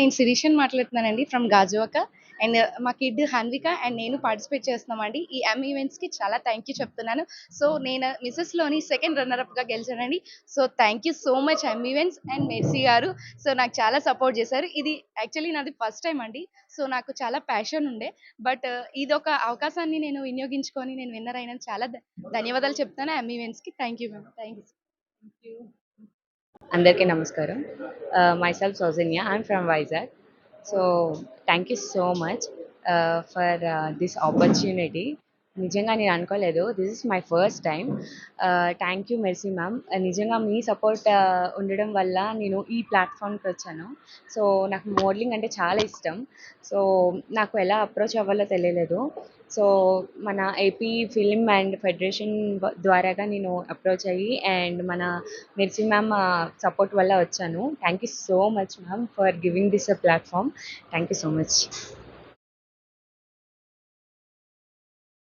నేను శిరీషన్ మాట్లాడుతున్నానండి from Gajuwaka. And uh, మా కిడ్ హన్విక అండ్ నేను పార్టిసిపేట్ చేస్తున్నామండి. ఈ ఎమ్ ఈవెంట్స్కి చాలా థ్యాంక్ యూ చెప్తున్నాను. సో నేను మిస్సెస్లోని సెకండ్ రన్నర్ అప్గా గెలిచానండి. So thank you so much M events and Mercy garu. So నాకు చాలా సపోర్ట్ చేశారు. ఇది యాక్చువల్లీ నాది ఫస్ట్ టైం అండి. సో నాకు చాలా ప్యాషన్ ఉండే. బట్ ఇది ఒక అవకాశాన్ని నేను వినియోగించుకొని నేను విన్నర్ అయినందుకు చాలా ధన్యవాదాలు చెప్తాను M ఈవెంట్స్కి thank you ma'am thank you అందరికీ నమస్కారం. Myself Soujanya I am from Vizag so thank you so much for this opportunity నిజంగా నేను అనుకోలేదు. This is my first time thank you Mercy ma'am నిజంగా మీ సపోర్ట్ uh, ఉండడం వల్ల నేను ఈ ప్లాట్ఫామ్కి వచ్చాను. సో నాకు మోడలింగ్ అంటే చాలా ఇష్టం. సో నాకు ఎలా అప్రోచ్ అవ్వాలో తెలియలేదు. సో మన ఏపీ ఫిలిం అండ్ ఫెడరేషన్ ద్వారాగా నేను అప్రోచ్ అయ్యి అండ్ మన మెర్సీ మ్యామ్ సపోర్ట్ వల్ల వచ్చాను. Thank you so much ma'am for giving this a platform thank you so much